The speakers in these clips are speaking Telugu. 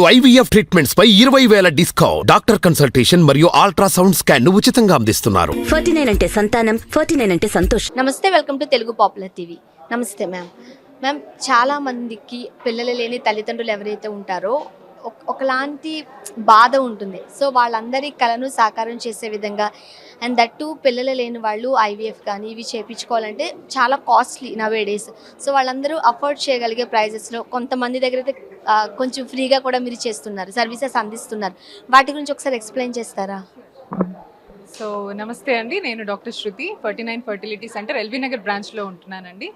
ఐవీఎఫ్ ట్రీట్మెంట్స్ పై ఇరవై వేల డిస్కౌంట్. డాక్టర్ కన్సల్టేషన్ మరియు అల్ట్రాసౌండ్ స్కాన్ను ఉచితంగా అందిస్తున్నారు. ఫార్టీ నైన్ అంటే సంతానం ఫార్టీ నైన్ అంటే సంతోషం. నమస్తే welcome to Telugu popular TV. నమస్తే మ్యామ్ మ్యామ్ చాలా మందికి పిల్లలు లేని తల్లిదండ్రులు ఎవరైతే ఉంటారో ఒకలాంటి బాధ ఉంటుంది. సో వాళ్ళందరి కళను సాకారం చేసే విధంగా అండ్ దట్టు పిల్లలు లేని వాళ్ళు ఐవీఎఫ్ కానీ ఇవి చేయించుకోవాలంటే చాలా కాస్ట్లీ నవే డేస్ సో వాళ్ళందరూ అఫోర్డ్ చేయగలిగే ప్రైజెస్లో కొంతమంది దగ్గర అయితే కొంచెం ఫ్రీగా కూడా మీరు చేస్తున్నారు సర్వీసెస్ అందిస్తున్నారు. వాటి గురించి ఒకసారి ఎక్స్ప్లెయిన్ చేస్తారా? సో నమస్తే అండి. నేను doctor Shruti forty nine fertility centre LB Nagar బ్రాంచ్లో ఉంటున్నానండి.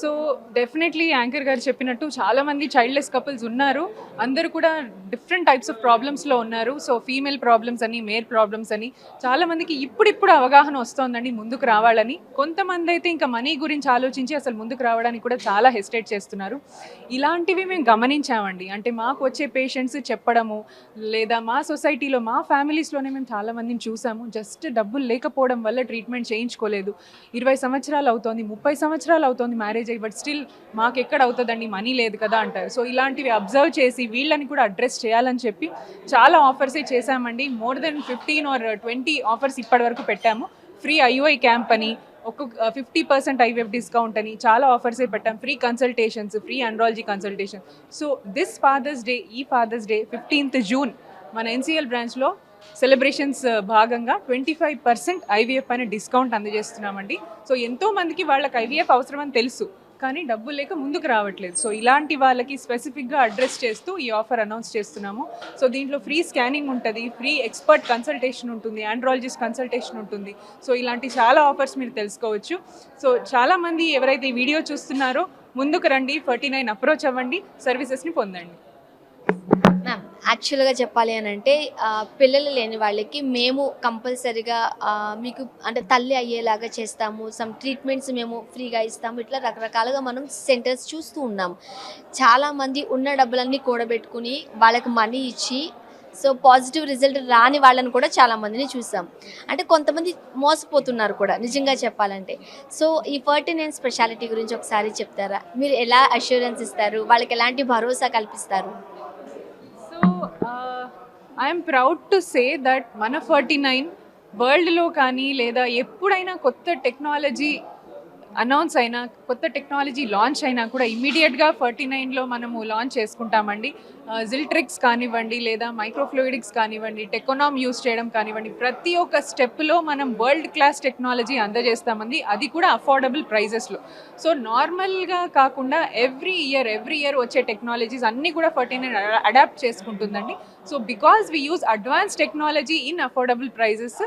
సో డెఫినెట్లీ యాంకర్ గారు చెప్పినట్టు చాలామంది చైల్డ్లెస్ కపుల్స్ ఉన్నారు. అందరూ కూడా డిఫరెంట్ టైప్స్ ఆఫ్ ప్రాబ్లమ్స్లో ఉన్నారు. సో ఫీమేల్ ప్రాబ్లమ్స్ అని మేల్ ప్రాబ్లమ్స్ అని చాలామందికి ఇప్పుడిప్పుడు అవగాహన వస్తోందండి ముందుకు రావాలని. కొంతమంది అయితే ఇంకా మనీ గురించి ఆలోచించి అసలు ముందుకు రావడానికి కూడా చాలా హెసిటేట్ చేస్తున్నారు. ఇలాంటివి మేము గమనించామండి. అంటే మాకు వచ్చే పేషెంట్స్ చెప్పడము లేదా మా సొసైటీలో మా ఫ్యామిలీస్లోనే మేము చాలా మందిని చూసాము. జస్ట్ డబ్బులు లేకపోవడం వల్ల ట్రీట్మెంట్ చేయించుకోలేదు. ఇరవై సంవత్సరాలు అవుతోంది ముప్పై సంవత్సరాలు అవుతోంది మ్యారేజ్ అయ్యి బట్ స్టిల్ మాకు ఎక్కడ అవుతుందండి? మనీ లేదు కదా అంటారు. సో ఇలాంటివి అబ్జర్వ్ చేసి వీళ్ళని కూడా అడ్రస్ చేయాలని చెప్పి చాలా ఆఫర్సే చేశామండి. More than fifteen or twenty offers ఇప్పటి వరకు పెట్టాము ఫ్రీ ఐఓఐ క్యాంప్ అని ఒక్కొక్క ఫిఫ్టీ పర్సెంట్ ఐవీఎఫ్ డిస్కౌంట్ అని చాలా ఆఫర్సే పెట్టాం. Free consultations free andrology consultation so this Father's Day ఈ ఫాదర్స్ డే ఫిఫ్టీన్త్ జూన్ మన ఎన్సీఎల్ బ్రాంచ్లో సెలబ్రేషన్స్ భాగంగా ట్వంటీ ఫైవ్ పర్సెంట్ ఐవీఎఫ్ అనే డిస్కౌంట్ అందజేస్తున్నామండి. సో ఎంతో మందికి వాళ్ళకి ఐవీఎఫ్ అవసరం అని తెలుసు కానీ డబ్బులు లేక ముందుకు రావట్లేదు. సో ఇలాంటి వాళ్ళకి స్పెసిఫిక్గా అడ్రస్ చేస్తూ ఈ ఆఫర్ అనౌన్స్ చేస్తున్నాము. సో దీంట్లో ఫ్రీ స్కానింగ్ ఉంటుంది ఫ్రీ ఎక్స్పర్ట్ కన్సల్టేషన్ ఉంటుంది ఆండ్రాలజిస్ట్ కన్సల్టేషన్ ఉంటుంది. సో ఇలాంటి చాలా ఆఫర్స్ మీరు తెలుసుకోవచ్చు. సో చాలామంది ఎవరైతే ఈ వీడియో చూస్తున్నారో ముందుకు రండి ఫార్టీ నైన్ అప్రోచ్ అవ్వండి సర్వీసెస్ని పొందండి. యాక్చువల్గా చెప్పాలి అని అంటే పిల్లలు లేని వాళ్ళకి మేము కంపల్సరీగా మీకు అంటే తల్లి అయ్యేలాగా చేస్తాము. సమ్ ట్రీట్మెంట్స్ మేము ఫ్రీగా ఇస్తాము. ఇట్లా రకరకాలుగా మనం సెంటర్స్ చూస్తూ ఉన్నాం. చాలామంది ఉన్న డబ్బులన్నీ కూడబెట్టుకుని వాళ్ళకి మనీ ఇచ్చి సో పాజిటివ్ రిజల్ట్ రాని వాళ్ళని కూడా చాలామందిని చూసాం. అంటే కొంతమంది మోసపోతున్నారు కూడా నిజంగా చెప్పాలంటే. సో ఈ ఫర్టీనైన్ స్పెషాలిటీ గురించి ఒకసారి చెప్తారా? మీరు ఎలా అష్యూరెన్స్ ఇస్తారు? వాళ్ళకి ఎలాంటి భరోసా కల్పిస్తారు? I'm proud to say that మన ఫార్టీ నైన్ వరల్డ్లో కానీ లేదా ఎప్పుడైనా కొత్త టెక్నాలజీ అనౌన్స్ అయినా కొత్త టెక్నాలజీ లాంచ్ అయినా కూడా ఇమీడియట్గా ఫార్టీ నైన్లో మనము లాంచ్ చేసుకుంటామండి. జిల్ట్రిక్స్ కానివ్వండి లేదా మైక్రోఫ్లూయిడిక్స్ కానివ్వండి టెకోనామ్ యూస్ చేయడం కానివ్వండి ప్రతి ఒక్క స్టెప్లో మనం వరల్డ్ క్లాస్ టెక్నాలజీ అందజేస్తామండి. అది కూడా అఫోర్డబుల్ ప్రైజెస్లో సో నార్మల్గా కాకుండా ఎవ్రీ ఇయర్ ఎవ్రీ ఇయర్ వచ్చే టెక్నాలజీస్ అన్నీ కూడా forty nine adapt చేసుకుంటుందండి. So because we use advance technology in affordable prices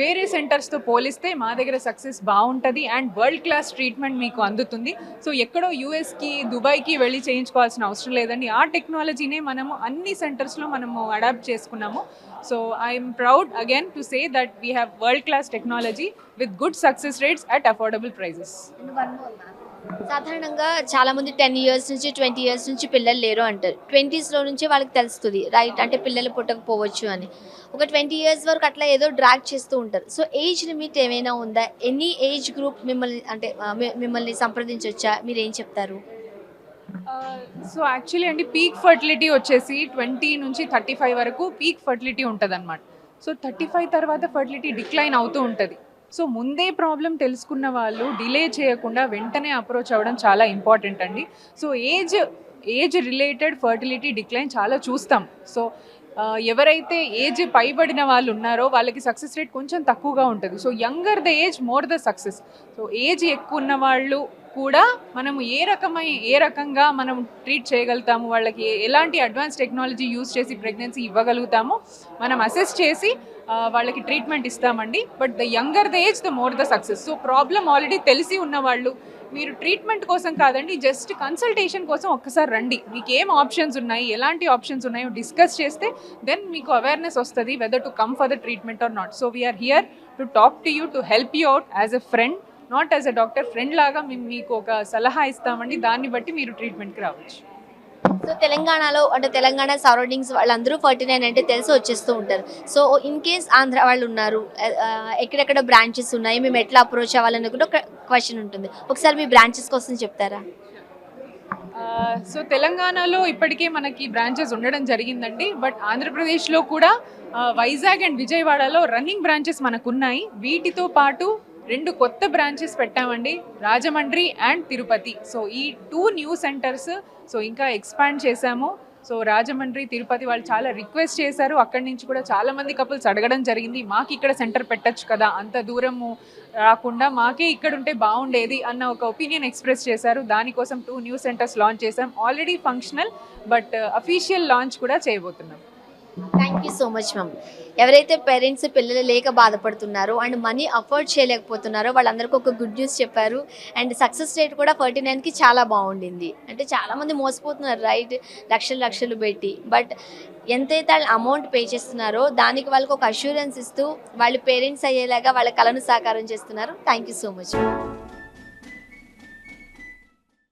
వేరే సెంటర్స్తో పోలిస్తే మా దగ్గర సక్సెస్ బాగుంటుంది అండ్ వరల్డ్ క్లాస్ ట్రీట్మెంట్ మీకు అందుతుంది. సో ఎక్కడో యూఎస్కి దుబాయ్కి వెళ్ళి చేయించుకోవాల్సిన అవసరం లేదండి. ఆ టెక్నాలజీనే మనము అన్ని సెంటర్స్లో మనము అడాప్ట్ చేసుకున్నాము. So I'm proud again to say that we have world class technology with good success rates at affordable prices సాధారణంగా చాలా మంది టెన్ ఇయర్స్ నుంచి ట్వంటీ ఇయర్స్ నుంచి పిల్లలు లేరు అంటారు. ట్వంటీస్లో నుంచే వాళ్ళకి తెలుస్తుంది రైట్ అంటే పిల్లలు పుట్టకపోవచ్చు అని. ఒక ట్వంటీ ఇయర్స్ వరకు అట్లా ఏదో డ్రాగ్ చేస్తూ ఉంటారు. సో ఏజ్ లిమిట్ ఏమైనా ఉందా? ఎనీ ఏజ్ గ్రూప్ మిమ్మల్ని అంటే మిమ్మల్ని సంప్రదించవచ్చా మీరు ఏం చెప్తారు సో యాక్చువల్లీ అండి పీక్ ఫర్టిలిటీ వచ్చేసి ట్వంటీ నుంచి థర్టీ ఫైవ్ వరకు పీక్ ఫర్టిలిటీ ఉంటుంది అనమాట సో థర్టీ ఫైవ్ తర్వాత ఫర్టిలిటీ డిక్లైన్ అవుతూ ఉంటుంది. సో ముందే ప్రాబ్లం తెలుసుకున్న వాళ్ళు డిలే చేయకుండా వెంటనే అప్రోచ్ అవ్వడం చాలా ఇంపార్టెంట్ అండి. So age age related fertility decline చాలా చూస్తాం. సో ఎవరైతే ఏజ్ పైబడిన వాళ్ళు ఉన్నారో వాళ్ళకి సక్సెస్ రేట్ కొంచెం తక్కువగా ఉంటుంది. So younger the age more the success. So age ఎక్కువ ఉన్న వాళ్ళు కూడా మనము ఏ రకమై ఏ రకంగా మనం ట్రీట్ చేయగలుగుతాము వాళ్ళకి ఎలాంటి అడ్వాన్స్ టెక్నాలజీ యూస్ చేసి ప్రెగ్నెన్సీ ఇవ్వగలుగుతామో మనం అసెస్ చేసి వాళ్ళకి ట్రీట్మెంట్ ఇస్తామండి. But the younger the age the more the success. So problem already తెలిసి ఉన్న వాళ్ళు మీరు ట్రీట్మెంట్ కోసం కాదండి జస్ట్ కన్సల్టేషన్ కోసం ఒక్కసారి రండి. మీకు ఏం ఆప్షన్స్ ఉన్నాయి ఎలాంటి ఆప్షన్స్ ఉన్నాయో డిస్కస్ చేస్తే దెన్ మీకు అవేర్నెస్ వస్తుంది whether to come for the treatment or not so we're here to talk to you to help you out as a friend not as a doctor friend లాగా మేము మీకు ఒక సలహా ఇస్తామండి. దాన్ని బట్టి మీరు ట్రీట్మెంట్కి రావచ్చు. సో తెలంగాణలో అంటే తెలంగాణ సరౌండింగ్స్ వాళ్ళందరూ ఫార్టీ నైన్ అంటే తెలిసి వచ్చేస్తూ ఉంటారు. సో ఇన్ కేస్ ఆంధ్ర వాళ్ళు ఉన్నారు ఎక్కడెక్కడ బ్రాంచెస్ ఉన్నాయి మేము ఎట్లా అప్రోచ్ అవ్వాలని కూడా ఒక క్వశ్చన్ ఉంటుంది. ఒకసారి మీ బ్రాంచెస్ కోసం చెప్తారా? సో తెలంగాణలో ఇప్పటికే మనకి బ్రాంచెస్ ఉండడం జరిగిందండి. బట్ ఆంధ్రప్రదేశ్లో కూడా వైజాగ్ అండ్ విజయవాడలో రన్నింగ్ బ్రాంచెస్ మనకు ఉన్నాయి వీటితో పాటు రెండు కొత్త బ్రాంచెస్ పెట్టామండి రాజమండ్రి అండ్ తిరుపతి. సో ఈ టూ న్యూ సెంటర్స్ సో ఇంకా ఎక్స్పాండ్ చేశాము. సో రాజమండ్రి తిరుపతి వాళ్ళు చాలా రిక్వెస్ట్ చేశారు. అక్కడి నుంచి కూడా చాలామంది కపుల్స్ అడగడం జరిగింది మాకు ఇక్కడ సెంటర్ పెట్టచ్చు కదా అంత దూరము రాకుండా మాకే ఇక్కడ ఉంటే బాగుండేది అన్న ఒక ఒపీనియన్ ఎక్స్ప్రెస్ చేశారు. దానికోసం టూ న్యూ సెంటర్స్ లాంచ్ చేశాం. Already functional but official launch కూడా చేయబోతున్నాం. Thank you so much ma'am ఎవరైతే పేరెంట్స్ పిల్లలు లేక బాధపడుతున్నారో అండ్ మనీ అఫోర్డ్ చేయలేకపోతున్నారో వాళ్ళందరికీ ఒక గుడ్ న్యూస్ చెప్పారు. అండ్ సక్సెస్ రేట్ కూడా ఫార్టీ నైన్కి చాలా బాగుండింది. అంటే చాలామంది మోసపోతున్నారు రైట్ లక్షలు లక్షలు పెట్టి. బట్ ఎంతైతే వాళ్ళు అమౌంట్ పే చేస్తున్నారో దానికి వాళ్ళకి ఒక అష్యూరెన్స్ ఇస్తూ వాళ్ళు పేరెంట్స్ అయ్యేలాగా వాళ్ళ కళను సాకారం చేస్తున్నారు. Thank you so much